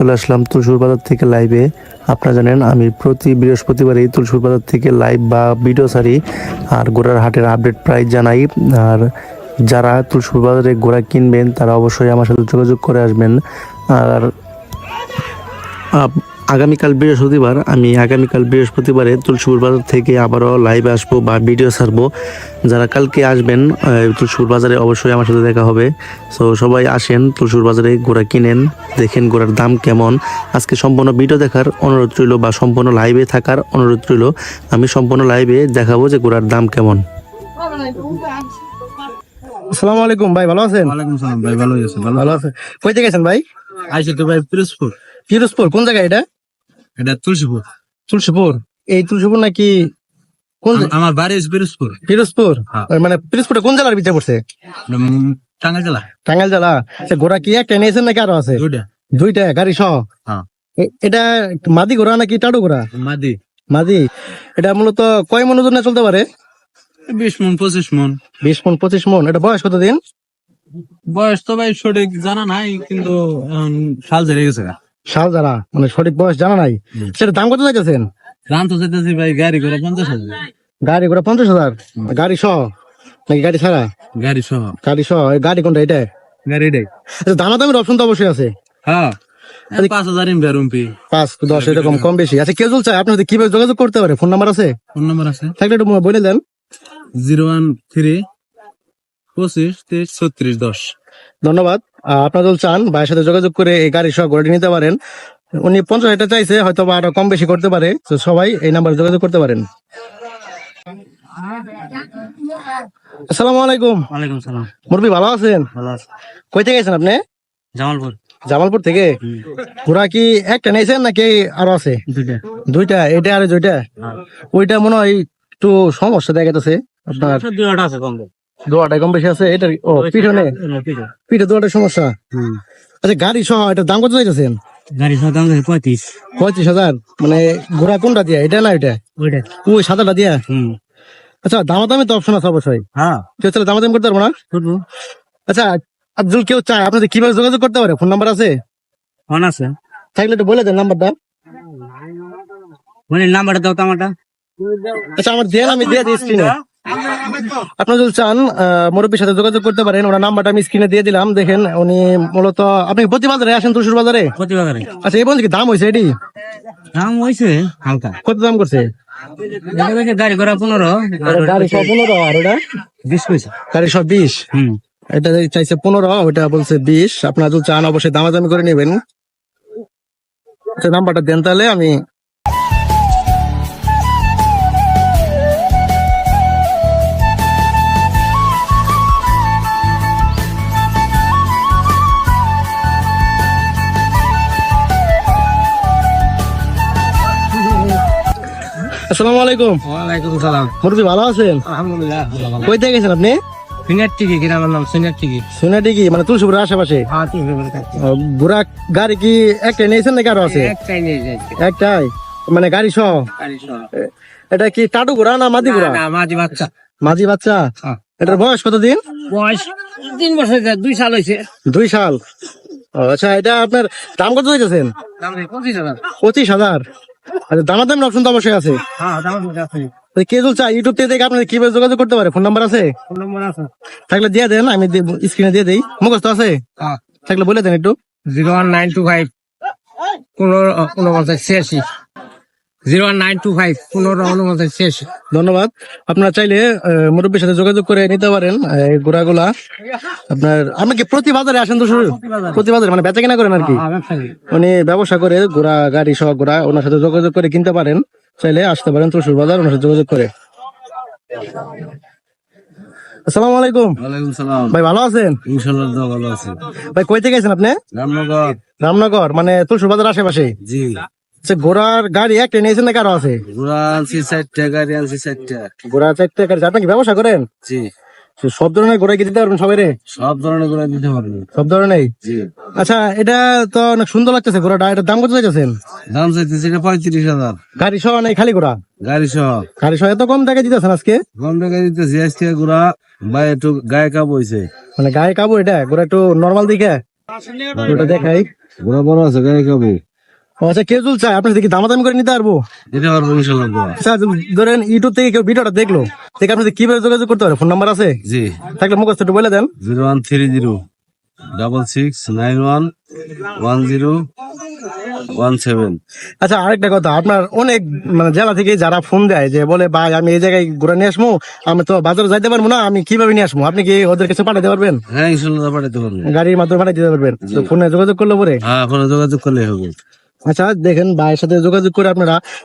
চলে আসলাম তুলসুর বাজার থেকে লাইভে আপনারা জানেন, আমি প্রতি বৃহস্পতিবারই তুলসুর বাজার থেকে লাইভ বা ভিডিও সারি আর ঘোড়ার হাটের আপডেট প্রাইস জানাই। আর যারা তুলসুর বাজারে ঘোড়া কিনবেন, তারা অবশ্যই আমার সাথে যোগাযোগ করে আসবেন। আর আগামীকাল বৃহস্পতিবার আমি আগামীকাল বৃহস্পতিবারে তুলসুর বাজার থেকে আবারও লাইভে আসব বা ভিডিও ছাড়বো। যারা কালকে আসবেন আহ, তুলসুর বাজারে অবশ্যই আমার সাথে দেখা হবে। সো সবাই আসেন তুলসুর বাজারে ঘোড়া কিনেন দেখেন ঘোড়ার দাম কেমন। আজকে সম্পূর্ণ ভিডিও দেখার অনুরোধ রইল বা সম্পূর্ণ লাইভে থাকার অনুরোধ রইল। আমি সম্পূর্ণ লাইভে দেখাবো যে ঘোড়ার দাম কেমন। আসসালামু আলাইকুম ভাই ভালো আছেন? ওয়ালাইকুম সালাম ভাই ভালো আছেন ভালো ভালো আছেন? কইতে গেছেন ভাই? আইসে তো ভাই পিরোজপুর। ফিরোজপুর কোন জায়গায় এটা? এটা তুলসীপুর। তুলসীপুর? এই তুলসীপুর নাকি কোন আমার বাড়ি পিরোজপুর। পিরোজপুর? হ্যাঁ। মানে পিরোজপুরটা কোন জেলার ভিতরে পড়ছে? টাঙ্গাইল জেলা। টাঙ্গাইল জেলা। সে ঘোড়া কি একটা নিয়েছেন নাকি আরও আছে? দুইটা। দুইটা গাড়ি সহ? হ্যাঁ। এটা মাদি ঘোড়া নাকি টাডু ঘোড়া? মাদি। মাদি। এটা মূলত কয় মন ওজনে চলতে পারে? বিশ মন পঁচিশ মন। বিশ মন পঁচিশ মন। এটা বয়স কত দিন বয়স তো ভাই সঠিক জানা নাই কিন্তু সাল ঝরে গেছে। সাল যারা মানে সঠিক বয়স জানা নাই। সেটা দাম কত চাইতেছেন? রান তো যেতেছি ভাই গাড়ি করে পঞ্চাশ হাজার। গাড়ি ঘোড়া পঞ্চাশ হাজার? গাড়ি সহ? নাকি গাড়ি ছাড়া? গাড়ি সহ। গাড়ি সহ। গাড়ি কোনটা এটা গাড়ি এটাই। আচ্ছা দামা দামের অপশন তো অবশ্যই আছে। হ্যাঁ। পাঁচ হাজার ইমবে রুম্পি পাঁচ দশ এরকম কম বেশি। আচ্ছা আপনার সাথে কীভাবে যোগাযোগ করতে পারে ফোন নাম্বার আছে? ফোন নাম্বার আছে। থাকলে একটু বলে দেন। জিরো ওয়ান থ্রি পঁচিশ তেইশ ছত্রিশ দশ। ধন্যবাদ। আপনারা যদি চান ভাইয়ের সাথে যোগাযোগ করে এই গাড়ি সহ ঘোড়াটি নিতে পারেন উনি পঞ্চাশ হাজার চাইছে হয়তো বা আরও কম বেশি করতে পারে। তো সবাই এই নাম্বারে যোগাযোগ করতে পারেন। আসসালামু আলাইকুম। ওয়ালাইকুম সালাম। মুরবি ভালো আছেন? ভালো আছে। কই থেকে গেছেন আপনি? জামালপুর। জামালপুর থেকে? ঘোড়া কি একটা নিয়েছেন নাকি আরও আছে? দুইটা। এটা আর দুইটা? ওইটা মনে হয় একটু সমস্যা দেখা আপনার দুইটা আছে কম দোয়াটা কম বেশি আছে? এটা ও পিছনে পিঠে দোয়াটা সমস্যা? আচ্ছা গাড়ি সহ এটা দাম কত চাইতেছেন? গাড়ি সহ দাম পঁয়ত্রিশ। পঁয়ত্রিশ হাজার? মানে ঘোড়া কোনটা দিয়া? এটা না এটা? ওইটা। ওই সাদাটা দিয়া? হুম। আচ্ছা দামাদামি তো অপশন আছে অবশ্যই। হ্যাঁ। কেউ চাইলে দামাদামি করতে পারব না? করব। আচ্ছা আর যদি কেউ চায়? আপনাদের কীভাবে যোগাযোগ করতে পারে? ফোন নাম্বার আছে? ফোন আছে। থাকলে একটু বলে দেন নাম্বারটা। মানে নাম্বারটা দাও তো আমারটা। আচ্ছা আমার দেন আমি দিয়ে দিই স্ক্রিনে আপনারা যদি চান মুরব্বীর সাথে যোগাযোগ করতে পারেন ওনার নাম্বারটা আমি স্ক্রিনে দিয়ে দিলাম দেখেন উনি মূলত আপনি প্রতি বাজারে আসেন তুলসুর বাজারে? প্রতিবারে আচ্ছা এই কি দাম হয়েছে এটি? দাম হয়েছে হালকা। কত দাম করছে? গাড়ি করা পনেরো গাড়ি সব পনেরো আর ওটা? বিশ পয়সা গাড়ি সব বিশ? হুম। এটা চাইছে পনেরো ওটা বলছে বিশ। আপনারা যদি চান অবশ্যই দামাদামি করে নেবেন। আচ্ছা নাম্বারটা দেন তাহলে আমি আসসালামু আলাইকুম ওয়ালাইকুম সালাম। মুরবি ভালো আছেন? আলহামদুলিল্লাহ কই থেকে গেছেন আপনি? সিনিয়র টিকি কিনা নাম সিনিয়র টিকি। সোনাটি কি মানে তুলসীপুরের আশেপাশে? হ্যাঁ বুড়া গাড়ি কি নিয়েছেন নাকি আরও আছে? একটাই মানে গাড়ি সহ গাড়ি সহ। এ- এটা কি টাটু ঘোড়া না মাদি ঘোড়া মাঝি বাচ্চা। মাঝি বাচ্চা? হ্যাঁ। এটার বয়স কতদিন? বয়স তিন বছর দুই সাল হয়েছে। দুই সাল। আচ্ছা এটা আপনার দাম কত চাইতেছেন? দাম হয়েছে পঁচিশ হাজার। পঁচিশ হাজার। আচ্ছা দানা দামের অপশন তো অবশ্যই আছে। হ্যাঁ দাম আছে কে চাই ইউটিউব থেকে দেখে আপনার কীভাবে যোগাযোগ করতে পারে? ফোন নাম্বার আছে? ফোন নাম্বার আছে। থাকলে দিয়ে দেন আমি স্ক্রিনে দিয়ে দিই। মুখস্থ আছে? হ্যাঁ। থাকলে বলে দেন একটু। Zero one nine two five. পনেরো উনপঞ্চাশ ছিয়াশি। জিরো নাইন টু ফাইভ পনেরো উনপঞ্চাশ ছিয়াশি ধন্যবাদ। আপনারা চাইলে মুরব্বীর সাথে যোগাযোগ করে নিতে পারেন এই আপনার আপনি কি প্রতি বাজারে আসেন তো শুরু? প্রতি বাজারে। মানে বেচা কেনা করেন আর কি? উনি ব্যবসা করে ঘোড়া গাড়ি সহ ঘোড়া ওনার সাথে যোগাযোগ করে কিনতে পারেন। চাইলে আসতে পারেন ত্রিশুর বাজার ওনার সাথে যোগাযোগ করে। আসসালামু আলাইকুম। ওয়ালাইকুম সালাম। ভাই ভালো আছেন? ইনশাল্লাহ ভালো আছে। ভাই কই থেকে গেছেন আপনি? রামনগর। রামনগর মানে তুলসুর বাজার আশেপাশে? জি। ঘোড়ার গাড়ি একটা নিয়েছেন নাকি আরও আছে? ঘোড়া আনছি চারটা গাড়ি আনছি চারটা। ঘোড়া চারটে গাড়ি কি ব্যবসা করেন? জি। সব ধরনের ঘোড়া কি দিতে পারবেন সবাই রে? সব ধরনের ঘোড়া দিতে পারবে। সব ধরনের জি। আচ্ছা এটা তো অনেক সুন্দর লাগতেছে ঘোড়াটা। এটার দাম কত চাইতেছেন? দাম চাইতেছে এটা পঁয়ত্রিশ হাজার। গাড়ি সহ নেই খালি ঘোড়া? গাড়ি সহ। গাড়ি সহ এত কম টাকা দিতেছেন আজকে? কম টাকা দিতেছি আজকে ঘোড়া বা একটু গায়ে কাপ হয়েছে মানে গায়ে কাবু এটা? ঘোড়া একটু নর্মাল দিকে? ওটা দেখাই। ঘোড়া বড় আছে খাব ও আচ্ছা চুল চায় আপনার থেকে দামাদামি করে নিতে পারব? দিতে পারব ইনশাল্লাহ আচ্ছা ধরেন ইউটিউব থেকে কেউ ভিডিওটা দেখল আপনাদের কীভাবে যোগাযোগ করতে পারে? ফোন নাম্বার আছে? জি। থাকলে মুখস্থ একটু বলে দেন। Zero one three zero double six nine one one zero one seven. আচ্ছা আরেকটা কথা আপনার অনেক মানে জেলা থেকে যারা ফোন দেয় যে বলে ভাই আমি এই জায়গায় ঘুরে নিয়ে আসব আমি তো বাজারে যাইতে পারব না আমি কীভাবে নিয়ে আসব? আপনি কি ওদের কাছে পাঠাতে পারবেন? হ্যাঁ ইনশাল্লাহ পাঠাতে পারব। গাড়ির মাধ্যমে পাঠাতে পারবেন। তো ফোনে যোগাযোগ করলে পরে? হ্যাঁ ফোনে যোগাযোগ করলে হবে। আচ্ছা দেখেন ভাইয়ের সাথে যোগাযোগ করে আপনারা